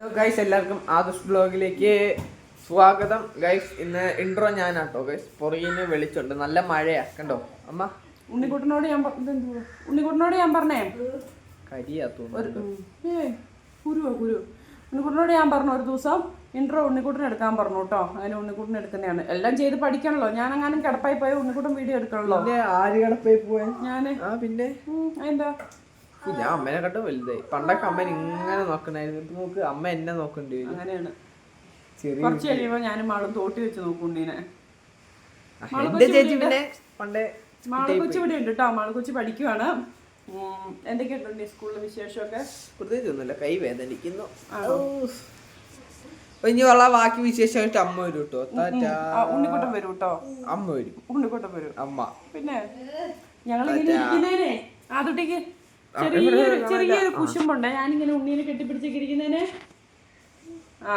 Hello guys എല്ലാവർക്കും ആദർശ് ബ്ലോഗിലേക്ക് സ്വാഗതം. Guys ഇന്ന് ഇൻട്രോ ഞാനാട്ടോ ഗൈസ് പുറകിന് വെളിച്ചുണ്ട് നല്ല മഴയാ കണ്ടോ? അമ്മ? ഉണ്ണിക്കുട്ടനോട് ഞാൻ? ഉണ്ണിക്കുട്ടനോട് ഞാൻ പറഞ്ഞേ? കരിയാ കുരുവോ കുരു ഉണ്ണിക്കുട്ടനോട് ഞാൻ പറഞ്ഞു ഒരു ദിവസം ഇൻട്രോ ഉണ്ണിക്കുട്ടൻ എടുക്കാൻ പറഞ്ഞു കേട്ടോ. അതിന് ഉണ്ണിക്കുട്ടൻ എടുക്കുന്നതാണ്. എല്ലാം ചെയ്ത് പഠിക്കണല്ലോ. ഞാൻ അങ്ങനെ കിടപ്പായി പോയ ഉണ്ണിക്കുട്ടൻ വീഡിയോ എടുക്കണല്ലോ. ആര് കിടപ്പായി പോയ? ഞാൻ പിന്നെ? എന്താ ഞാൻ അമ്മേനെ കണ്ട് വലുതായി. പണ്ടൊക്കെ അമ്മ ഇങ്ങനെ നോക്കണായിരുന്നു. ഇപ്പൊ നോക്ക് അമ്മ എന്നെ നോക്കണ്ടി വരും. അങ്ങനെയാണ്. ചെറിയ കുറച്ച് കഴിയുമ്പോ ഞാനും മാളും തോട്ടി വെച്ച് നോക്കും ഉണ്ണീനെ ആ, എന്റെ ചേച്ചി പിന്നെ പണ്ടേ മാൾ കൊച്ചു ഇവിടെ ഉണ്ട് കേട്ടോ മാൾ കൊച്ചി പഠിക്കുവാണ്. എന്തൊക്കെ എന്തൊക്കെയുണ്ട് സ്കൂളിലെ വിശേഷമൊക്കെ? പ്രത്യേകിച്ച് ഒന്നുമില്ല. കൈ വേദനിക്കുന്നു. ഇനി ഉള്ള ബാക്കി വിശേഷമായിട്ട് അമ്മ വരും കേട്ടോ ഉണ്ണിക്കുട്ടം വരും കേട്ടോ അമ്മ വരും. ഉണ്ണിക്കുട്ടം വരും. അമ്മ. പിന്നെ ഞങ്ങൾ ഇങ്ങനെ ഇരിക്കുന്നേനെ ആതുട്ടിക്ക് ചെറിയൊരു ചെറിയൊരു കുശുമ്പുണ്ട്. ഞാനിങ്ങനെ ഉണ്ണീനെ കെട്ടിപ്പിടിച്ചൊക്കെ ഇരിക്കുന്നേനെ ആ.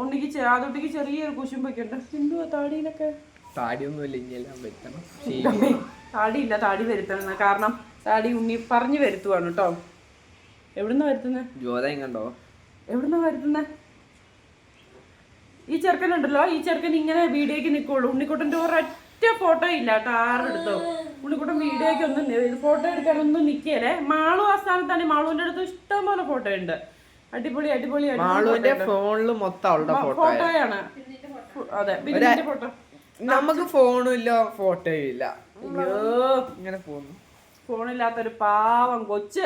ഉണ്ണിക്ക് ആതുട്ടിക്ക് ചെറിയൊരു കുശുമ്പൊക്കെ ഉണ്ട് എന്തുവാ താടിയിലൊക്കെ? താടിയൊന്നുമില്ല ഇനിയെല്ലാം വരുത്തണം താടിയില്ല താടി വരുത്തണം. കാരണം താടി ഉണ്ണി പറഞ്ഞു വരുത്തുവാണ് കേട്ടോ എവിടുന്ന വരുത്തുന്നത് ജ്യോതയും കണ്ടോ? എവിടുന്ന വരുത്തുന്നത് ഈ ചെറുക്കനുണ്ടല്ലോ. ഈ ചെറുക്കൻ ഇങ്ങനെ വീഡിയോക്ക് നിൽക്കുള്ളൂ ഉണ്ണിക്കുട്ടന്റെ ഒരൊറ്റ ഫോട്ടോ ഇല്ല കേട്ടോ ആരുടെ അടുത്തോ. ഉണ്ണിക്കുട്ടൻ വീഡിയോയ്ക്ക് ഒന്നും ഫോട്ടോ എടുക്കാനൊന്നും നിൽക്കല്ലേ മാളു ആ സ്ഥാനത്താണ്. മാളുവിന്റെ അടുത്ത് ഇഷ്ടം പോലെ ഫോട്ടോ ഉണ്ട്. അടിപൊളി അടിപൊളി മാളുവിന്റെ ഫോണിൽ മൊത്തം അവളുടെ ഫോട്ടോയാണ് അതെ ഫോട്ടോ നമുക്ക് ഫോണും ഇല്ല ഫോട്ടോയും ഇല്ല. ഇങ്ങനെ പോകുന്നു. ഫോണില്ലാത്തൊരു പാവം കൊച്ച്.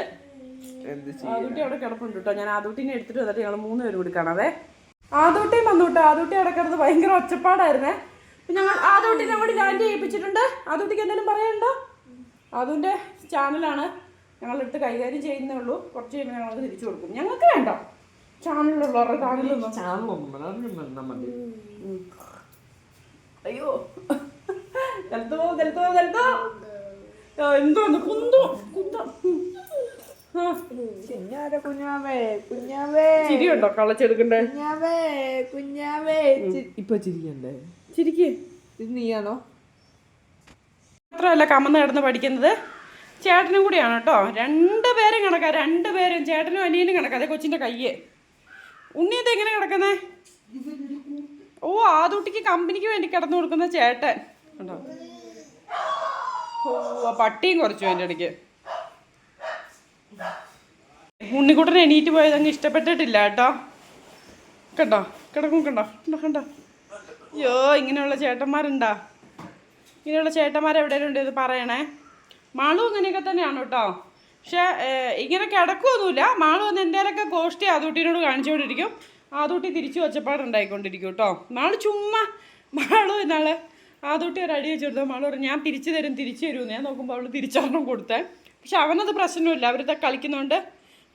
ആദൂട്ടി അവിടെ കിടപ്പുണ്ട് കേട്ടോ ഞാൻ ആദൂട്ടിനെ എടുത്തിട്ട് വന്നിട്ട് ഞങ്ങൾ മൂന്ന് പേര് കൂടി അതെ. ആദൂട്ടിയും വന്നു കേട്ടോ ആദൂട്ടി അവിടെ കിടന്ന് ഭയങ്കര ഒച്ചപ്പാടായിരുന്നേ. ഞങ്ങൾ ആദൂട്ടിനെ കൂടി ലാൻഡ് ചെയ്യിപ്പിച്ചിട്ടുണ്ട്. ആദോട്ടിക്ക് എന്തെങ്കിലും പറയാനുണ്ടോ? അതിന്റെ ചാനലാണ് ഞങ്ങളെടുത്ത് കൈകാര്യം ചെയ്യുന്നേ ഉള്ളൂ. കുറച്ച് കഴിയുമ്പോൾ ഞങ്ങൾ തിരിച്ചു കൊടുക്കും. ഞങ്ങൾക്ക് വേണ്ട. ചാനലിലുള്ളവരുടെ ചാനലൊന്നും അയ്യോ. ദലത്തോ ദലത്തോ ദലത്തോ എന്തോന്ന്? കുന്തു കുന്ത. കുഞ്ഞാവേ കുഞ്ഞാവേ കുഞ്ഞാവേ. ചിരിയുണ്ടോ കളച്ചെടുക്കണ്ടേ കുഞ്ഞാവേ കുഞ്ഞാവേ. ഇപ്പൊ ചിരിക്കണ്ടേ? ചിരിക്ക്. ഇത് നീയാണോ? മാത്രമല്ല കമന്ന് കിടന്ന് പഠിക്കുന്നത് ചേട്ടനും കൂടിയാണ് കേട്ടോ. രണ്ടുപേരും കണക്കാ. രണ്ടുപേരും ചേട്ടനും അനിയനും കണക്കാ. അതെ കൊച്ചിന്റെ കയ്യ്. ഉണ്ണിയത് എങ്ങനെ കിടക്കുന്നേ? ഓ ആദൂട്ടിക്ക് കമ്പനിക്ക് വേണ്ടി കിടന്നു കൊടുക്കുന്ന ചേട്ടൻ. കണ്ടോ? ഓ പട്ടിയും കുറച്ചു എന്റെ ഇടയ്ക്ക്. ഉണ്ണിക്കുട്ടൻ എണീറ്റ് പോയത് അങ്ങ് ഇഷ്ടപ്പെട്ടിട്ടില്ല കേട്ടോ. കണ്ടോ? കിടക്കും കണ്ടോ? കണ്ടോ കണ്ടോ? അയ്യോ ഇങ്ങനെയുള്ള ചേട്ടന്മാരുണ്ടാ? ഇങ്ങനെയുള്ള ചേട്ടന്മാർ എവിടെയെങ്കിലും ഉണ്ട് ഇത് പറയണേ. മാളു അങ്ങനെയൊക്കെ തന്നെയാണ് കേട്ടോ. പക്ഷേ ഇങ്ങനെ കിടക്കുമൊന്നുമില്ല മാളു വന്ന് എന്തേലൊക്കെ ഗോഷ്ടി ആദൂട്ടിനോട് കാണിച്ചുകൊണ്ടിരിക്കും. ആദൂട്ടി തിരിച്ചു വച്ചപ്പാടുണ്ടായിക്കൊണ്ടിരിക്കും കേട്ടോ. മാളു ചുമ്മാ മാളു എന്നാൾ ആദൂട്ടി ഒരു അടി വെച്ചിരുന്നു. മാളു പറഞ്ഞു ഞാൻ തിരിച്ചു തരും തിരിച്ചു തരുമെന്ന് ഞാൻ നോക്കുമ്പോൾ അവൾ തിരിച്ചൊരെണ്ണം കൊടുത്തേ. പക്ഷെ അവനത് പ്രശ്നമില്ല. അവരിത് കളിക്കുന്നതുകൊണ്ട്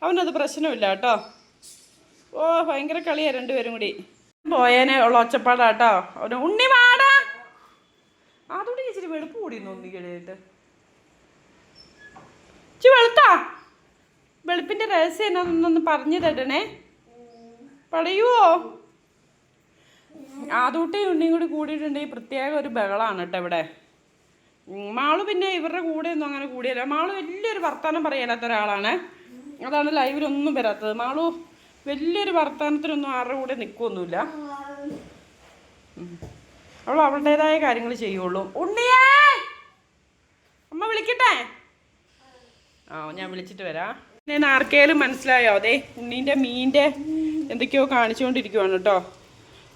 അവനത് പ്രശ്നമില്ല കേട്ടോ. ഓ ഭയങ്കര കളിയാണ് രണ്ടുപേരും കൂടി. പോയേനെ ഉള്ള ഒച്ചപ്പാടാട്ടോ. ഒരു ഉണ്ണി വാടാ. അതോടെ ഇച്ചിരി വെളുപ്പ് കൂടി തോന്നി കഴിഞ്ഞിട്ട് ഇച്ചി വെളുത്താ. വെളുപ്പിന്റെ രഹസ്യം എന്നൊന്നൊന്ന് പറഞ്ഞു തരണേ. പറയുവോ ആദൂട്ടി ഉണ്ണിയും കൂടി കൂടിയിട്ടുണ്ടെങ്കിൽ പ്രത്യേക ഒരു ബഹളാണ് കേട്ടോ ഇവിടെ. മാൾ മാളു പിന്നെ ഇവരുടെ കൂടെ ഒന്നും അങ്ങനെ കൂടിയല്ല. മാളു വലിയൊരു വർത്തമാനം പറയാനാത്ത ഒരാളാണ്. അതാണ് ലൈവിലൊന്നും വരാത്തത്. മാളു വലിയൊരു വർത്തമാനത്തിനൊന്നും ആരുടെ കൂടെ നിൽക്കുമൊന്നുമില്ല അവൾ അവളുടേതായ കാര്യങ്ങൾ ചെയ്യുള്ളൂ. ഉണ്ണിയേ! അമ്മ വിളിക്കട്ടെ? ആ ഞാൻ വിളിച്ചിട്ട് വരാം. ഞാൻ ആർക്കേലും മനസ്സിലായോ? അതെ ഉണ്ണീന്റെ മീന്റെ എന്തൊക്കെയോ കാണിച്ചുകൊണ്ടിരിക്കുവാണ് കേട്ടോ.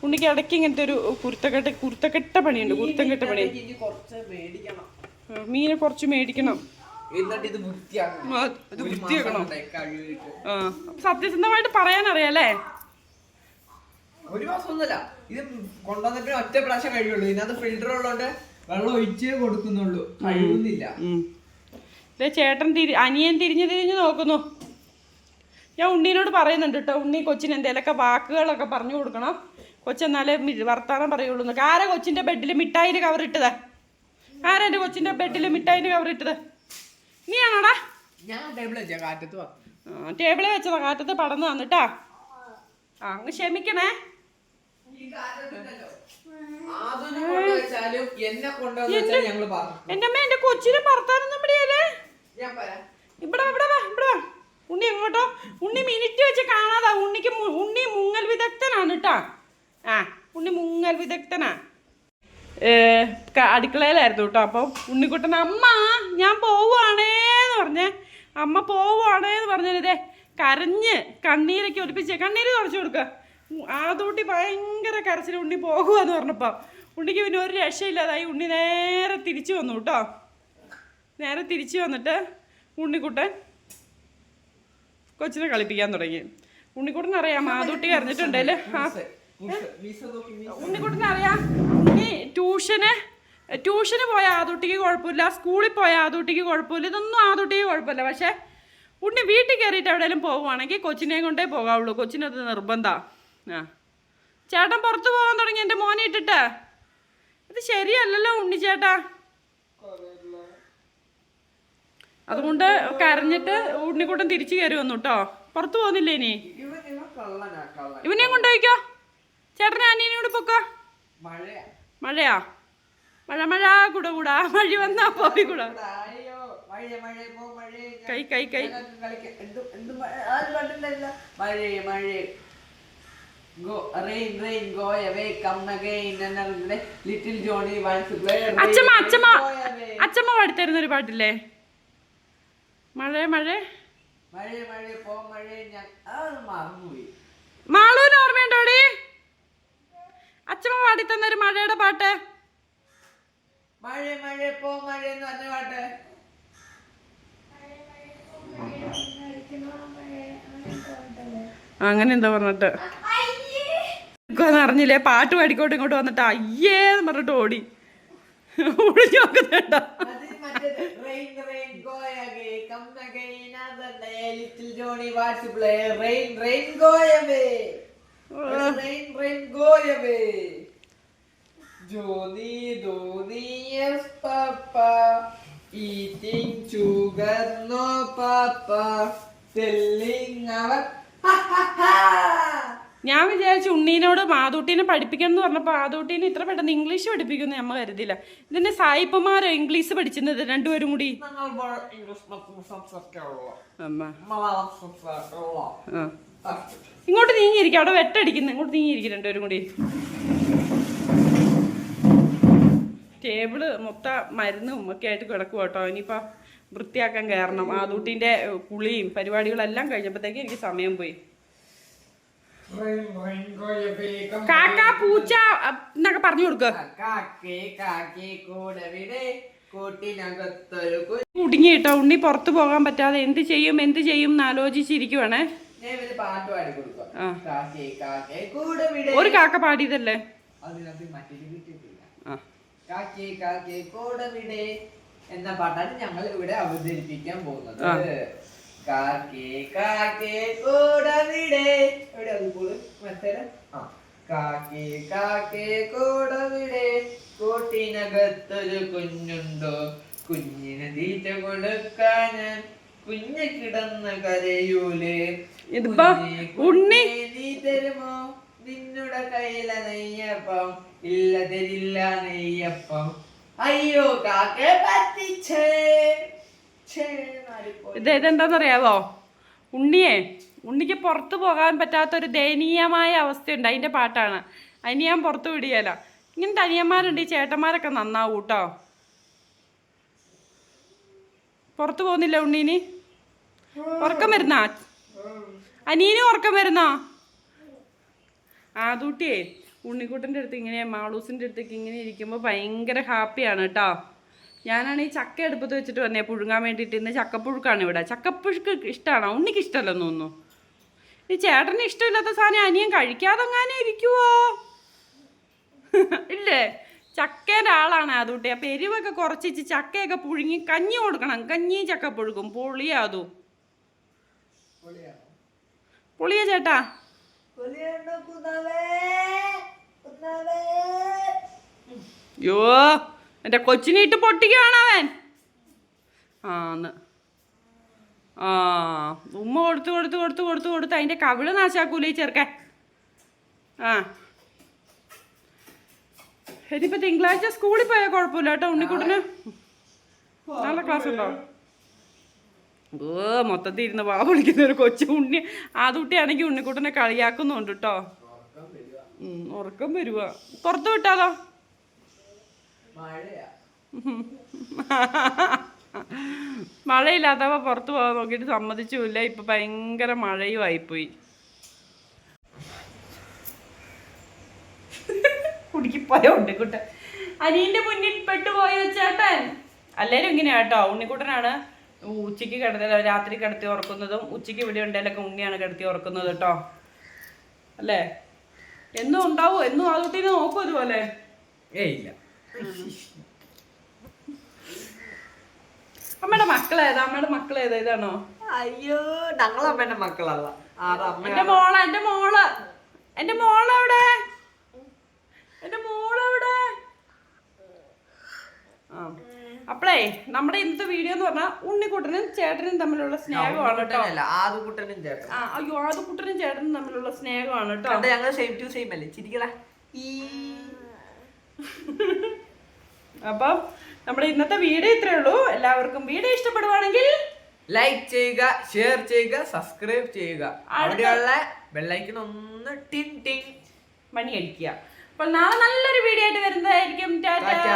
ഉണ്ണിക്ക് ഇടയ്ക്ക് ഇങ്ങനത്തെ ഒരു കുരുത്തക്കെട്ട് കുരുത്തക്കെട്ട പണിയുണ്ട് കുരുത്തക്കെട്ട പണി. ഇനി കുറച്ച് മേടിക്കണം. മീനെ കുറച്ച് മേടിക്കണം. എന്നിട്ട് ഇത് വൃത്തിയാക്കണം. വൃത്തിയാക്കണം. സത്യസന്ധമായിട്ട് പറയാനറിയാലേ? ഒരു മാസം ഒന്നുമല്ല. ഇത് കൊണ്ടുവന്നിട്ട് ഒറ്റ പ്രാവശ്യം കഴിയുള്ളൂ ഇതിനകത്ത് ഫിൽറ്റർ ഉള്ളതുകൊണ്ട് വെള്ളം ഒഴിച്ചേ കൊടുക്കുന്നുള്ളൂ. കഴിയുന്നില്ല ചേട്ടൻ തിരി അനിയൻ തിരിഞ്ഞ് തിരിഞ്ഞ് നോക്കുന്നു. ഞാൻ ഉണ്ണീനോട് പറയുന്നുണ്ട് കേട്ടോ ഉണ്ണി കൊച്ചിന് എന്തെങ്കിലുമൊക്കെ വാക്കുകളൊക്കെ പറഞ്ഞു കൊടുക്കണം. കൊച്ചെന്നാലേ വർത്താനം പറയുള്ളൂ എന്നൊക്കെ. ആരാ കൊച്ചിന്റെ ബെഡിൽ മിഠായിന് കവർ ഇട്ടത്? ആരാ എന്റെ കൊച്ചിന്റെ ബെഡിൽ മിഠായിന് കവർ ഇട്ടത് ആണോടാ? ഞാൻ ടേബിൾ വെച്ചാ കാറ്റത്ത് ടേബിളിൽ വെച്ചതാ കാറ്റത്ത് പടന്ന് തന്നിട്ടാ ആ അങ്ങ് ക്ഷമിക്കണേ. എന്റെ അമ്മ എന്റെ കൊച്ചിനെ പറത്താനൊന്നും പിടിയല്ലേ ഇവിടെ ഇവിടെ വാ ഇവിടെ വാ. ഉണ്ണി എങ്ങോട്ടോ ഉണ്ണി മിനിറ്റ് വെച്ച് കാണാതാ. ഉണ്ണിക്ക് ഉണ്ണി മുങ്ങൽ വിദഗ്ധനാണ് കേട്ടാ ആ ഉണ്ണി മുങ്ങൽ വിദഗ്ധനാ. അടുക്കളയിലായിരുന്നു കേട്ടോ. അപ്പം ഉണ്ണിക്കുട്ടൻ അമ്മ ഞാൻ പോവുകയാണേന്ന് പറഞ്ഞേ അമ്മ പോവുകയാണേന്ന് പറഞ്ഞിതേ കരഞ്ഞ് കണ്ണീരൊക്കെ ഒലിപ്പിച്ച് കണ്ണീര് തുറച്ചു കൊടുക്കുക ആദൂട്ടി ഭയങ്കര കരച്ചിൽ ഉണ്ണി പോകുകയെന്ന് പറഞ്ഞപ്പോൾ ഉണ്ണിക്ക് പിന്നെ ഒരു രക്ഷയില്ലാതായി. ഉണ്ണി നേരെ തിരിച്ചു വന്നു കേട്ടോ. നേരെ തിരിച്ചു വന്നിട്ട് ഉണ്ണിക്കുട്ടൻ കൊച്ചിനെ കളിപ്പിക്കാൻ തുടങ്ങി. ഉണ്ണിക്കുട്ടൻ അറിയാം മാതൂട്ടി കരഞ്ഞിട്ടുണ്ടല്ലേ ഉണ്ണിക്കുട്ടൻ അറിയാം ട്യൂഷന് ട്യൂഷന് പോയ ആദൂട്ടിക്ക് കുഴപ്പമില്ല സ്കൂളിൽ പോയ ആദൂട്ടിക്ക് കുഴപ്പമില്ല ഇതൊന്നും ആദൂട്ടിക്ക് കുഴപ്പമില്ല. പക്ഷേ ഉണ്ണി വീട്ടിൽ കയറിയിട്ട് എവിടെയെങ്കിലും പോവുകയാണെങ്കിൽ കൊച്ചിനെ കൊണ്ടേ പോകാവുള്ളൂ. കൊച്ചിനത് നിർബന്ധമാണ് ആ. ചേട്ടൻ പുറത്ത് പോകാൻ തുടങ്ങി എന്റെ മോനെ ഇട്ടിട്ട്. ഇത് ശരിയല്ലല്ലോ ഉണ്ണി ചേട്ടാ. അതുകൊണ്ട് കരഞ്ഞിട്ട് ഉണ്ണിക്കൂട്ടം തിരിച്ചു കയറി വന്നു കേട്ടോ. പുറത്തു പോകുന്നില്ലേ ഇനി? ഇവനെയും കൊണ്ടുപോയിക്കോ. ചേട്ടനെ അനിയനോട് പൊക്കോ. മഴയാ? മഴ മഴ കൂടെ കൂടാ. മഴ വന്നാ പോയി കൂടാ. കൈ കൈ കൈ. അച്ഛമ്മ അച്ഛമ്മ അച്ഛമ്മ പാടിത്തരുന്ന ഒരു പാട്ടില്ലേ? മഴ മഴ. മഴ മഴ പോ മഴ മാളൂന് ഓർമ്മയുണ്ടോടി അച്ഛമ്മ പാടിത്തന്ന ഒരു മഴയുടെ പാട്ട് മഴ മഴ പോ മഴ എന്ന് പറഞ്ഞ പാട്ട് അങ്ങനെ എന്താ പറഞ്ഞിട്ട് അറിഞ്ഞില്ലേ പാട്ട് പാടിക്കോട്ട് ഇങ്ങോട്ട് വന്നിട്ട് അയ്യേ എന്ന് പറഞ്ഞിട്ട് ഓടി നോക്കുന്നുണ്ടോ away, come again, another day, little Johnny wants to play. Rain, rain, go away. Rain, rain, go away. Johnny, Johnny, yes, Papa. Eating sugar, no, Papa. Our. ഞാൻ വിചാരിച്ചു ഉണ്ണീനോട് മാതൂട്ടീനെ പഠിപ്പിക്കണം എന്ന് പറഞ്ഞപ്പോൾ മാതൂട്ടീനെ ഇത്ര പെട്ടെന്ന് ഇംഗ്ലീഷ് പഠിപ്പിക്കുന്നു നമ്മൾ കരുതില്ല ഇതിന്റെ സായിപ്പമാരോ ഇംഗ്ലീഷ് പഠിച്ചിരുന്നത് രണ്ടുപേരും കൂടി ഇംഗ്ലീഷ് സംസാരിക്കാറുള്ളൂ ഇങ്ങോട്ട് നീങ്ങിയിരിക്കും അവിടെ വെട്ടടിക്കുന്നു ഇങ്ങോട്ട് നീങ്ങിയിരിക്കും രണ്ടുപേരും കൂടി. ടേബിൾ മൊത്തം മരുന്നും ഒക്കെ ആയിട്ട് കിടക്കും കേട്ടോ. ഇനിയിപ്പോൾ വൃത്തിയാക്കാൻ കയറണം. ആദൂട്ടിന്റെ കുളിയും പരിപാടികളെല്ലാം കഴിഞ്ഞപ്പോഴത്തേക്ക് എനിക്ക് സമയം പോയി. കാക്ക പൂച്ച എന്നൊക്കെ പറഞ്ഞു കൊടുക്കുക കുടുങ്ങി കേട്ടോ. ഉണ്ണി പുറത്തു പോകാൻ പറ്റാതെ എന്ത് ചെയ്യും എന്ത് ചെയ്യും എന്ന് ആലോചിച്ചിരിക്കുവാണേ. ഒരു കാക്ക പാടിയതല്ലേ? എന്ന പാട്ടാണ് ഞങ്ങൾ ഇവിടെ അവതരിപ്പിക്കാൻ പോകുന്നത്. കാക്കേ കാക്കേ കൂടവിടെ എവിടെ അതുപോലെ മറ്റേ ആ. കാക്കേ കാക്കേ കൂടവിടെ കൂട്ടിനകത്തൊരു കുഞ്ഞുണ്ടോ? കുഞ്ഞിന് തീറ്റ കൊടുക്കാൻ കുഞ്ഞ് കിടന്ന് കരയൂലേ. ഇതിപ്പോ ഉണ്ണി. നീ തരുമോ? നിന്നുടെ കയ്യില നെയ്യപ്പം ഇല്ല തരില്ല നെയ്യപ്പം അയ്യോ കാക്കെ പറ്റിച്ചേ. ഇത് ഇതെന്താണെന്നറിയാവോ ഉണ്ണിയെ ഉണ്ണിക്ക് പുറത്തു പോകാൻ പറ്റാത്ത ഒരു ദയനീയമായ അവസ്ഥയുണ്ട്. അതിന്റെ പാട്ടാണ്. അതിന് ഞാൻ പുറത്തു വിടിയല്ല ഇങ്ങനത്തെ അനിയന്മാരുണ്ട് ഈ ചേട്ടന്മാരൊക്കെ നന്നാവും കേട്ടോ പുറത്തു പോകുന്നില്ല ഉണ്ണീനി? ഉറക്കം വരുന്ന? അനീന് ഉറക്കം വരുന്ന? ആദൂട്ടിയേ ഉണ്ണിക്കുട്ടന്റെ അടുത്ത് ഇങ്ങനെ മാളൂസിന്റെ അടുത്തേക്ക് ഇങ്ങനെ ഇരിക്കുമ്പോൾ ഭയങ്കര ഹാപ്പിയാണ് കേട്ടോ. ഞാനാണ് ഈ ചക്ക എടുപ്പത്ത് വെച്ചിട്ട് വന്നേ പുഴുങ്ങാൻ വേണ്ടിയിട്ട്. ഇന്ന് ചക്കപ്പുഴുക്കാണ് ഇവിടെ. ചക്കപ്പുഴുക്ക് ഇഷ്ടമാണോ ഉണ്ണിക്ക് ഇഷ്ടമല്ലെന്ന് തോന്നുന്നു. ഈ ചേട്ടന് ഇഷ്ടമില്ലാത്ത സാധനം അനിയൻ കഴിക്കാതെങ്ങാനും ഇരിക്കുവോ? ഇല്ലേ? ചക്കേന്റെ ആളാണ് അതുകൂട്ടി അപ്പം എരിവൊക്കെ കുറച്ചിച്ച് ചക്കയൊക്കെ പുഴുങ്ങി കഞ്ഞി കൊടുക്കണം. കഞ്ഞി ചക്ക പുഴുക്കും പൊളിയാ അതും പൊളിയാ ചേട്ടാ? യോ എന്റെ കൊച്ചിനിട്ട് പൊട്ടിക്കുകയാണ് അവൻ. ആന്ന് ആ ഉമ്മ കൊടുത്ത് കൊടുത്ത് കൊടുത്ത് കൊടുത്ത് കൊടുത്ത് അതിന്റെ കവിൾ നാശാക്കൂലേ ചെറുക്കൻ. ആ. ഇനിയിപ്പോൾ തിങ്കളാഴ്ച സ്കൂളിൽ പോയാൽ കുഴപ്പമില്ല കേട്ടോ. ഉണ്ണിക്കുട്ടിന് നാളെ ക്ലാസ് ഉണ്ടോ? ഓ മൊത്തത്തിൽ ഇരുന്ന് വാ വിളിക്കുന്ന ഒരു കൊച്ചു ഉണ്ണി. ആ കുട്ടിയാണെങ്കിൽ ഉണ്ണിക്കുട്ടനെ കളിയാക്കുന്നുണ്ട് കേട്ടോ. ഉറക്കം വരുക പുറത്തു വിട്ടാലോ? മഴയാ മഴയില്ലാത്തവ പുറത്ത് പോകാൻ നോക്കിയിട്ട് സമ്മതിച്ചുമില്ല. ഇപ്പൊ ഭയങ്കര മഴയും ആയിപ്പോയി കുടുക്കിപ്പോയ ഉണ്ണിക്കുട്ടൻ. അനിയന്റെ മുന്നിൽ പെട്ടുപോയ ചേട്ടൻ. അല്ലേലും ഇങ്ങനെയാ കേട്ടോ ഉണ്ണിക്കുട്ടനാണ് ഉച്ചയ്ക്ക് കിടത്തി രാത്രി കിടത്തി ഉറക്കുന്നതും ഉച്ചയ്ക്ക് ഇവിടെ ഉണ്ടെങ്കിലൊക്കെ ഉണ്ണിയാണ് കിടത്തി ഉറക്കുന്നത് കേട്ടോ. അല്ലേ? എന്നും ഉണ്ടാവോ? എന്നും ആ കുട്ടീനെ നോക്കും അതുപോലെ ഏയ് ഇല്ല. അമ്മയുടെ മക്കളേതാ അമ്മയുടെ മക്കളേതാ ഇതാണോ? അയ്യോ ഞങ്ങളമ്മേന്റെ മക്കളല്ല. ആറ് എന്റെ മോള എന്റെ മോൾ. എന്റെ മോൾ എവിടെ എന്റെ ആ. അപ്പളേ നമ്മുടെ ഇന്നത്തെ വീഡിയോ എന്ന് പറഞ്ഞാൽ ഉണ്ണിക്കുട്ടനും ചേട്ടനും തമ്മിലുള്ള സ്നേഹമാണ് കേട്ടോ അല്ല ആദ്യക്കുട്ടനും ചേട്ടൻ ആ അയ്യോ ചേട്ടനും തമ്മിലുള്ള സ്നേഹമാണ് കേട്ടോ ഞങ്ങൾ സെയിം ടു സെയിം അല്ലേ? ചിരിക്കടാ. അപ്പം നമ്മുടെ ഇന്നത്തെ വീഡിയോ ഇത്രേ ഉള്ളൂ. എല്ലാവർക്കും വീഡിയോ ഇഷ്ടപ്പെടുവാണെങ്കിൽ ലൈക്ക് ചെയ്യുക ഷെയർ ചെയ്യുക സബ്സ്ക്രൈബ് ചെയ്യുക. അവിടെയുള്ള ബെല്ലൈക്കൺ ഒന്ന് ടിൻ ടിൻ. മണി അടിക്കുക. അപ്പോൾ നാളെ നല്ലൊരു വീഡിയോ ആയിട്ട് വരുന്നതായിരിക്കും. ടാറ്റാ.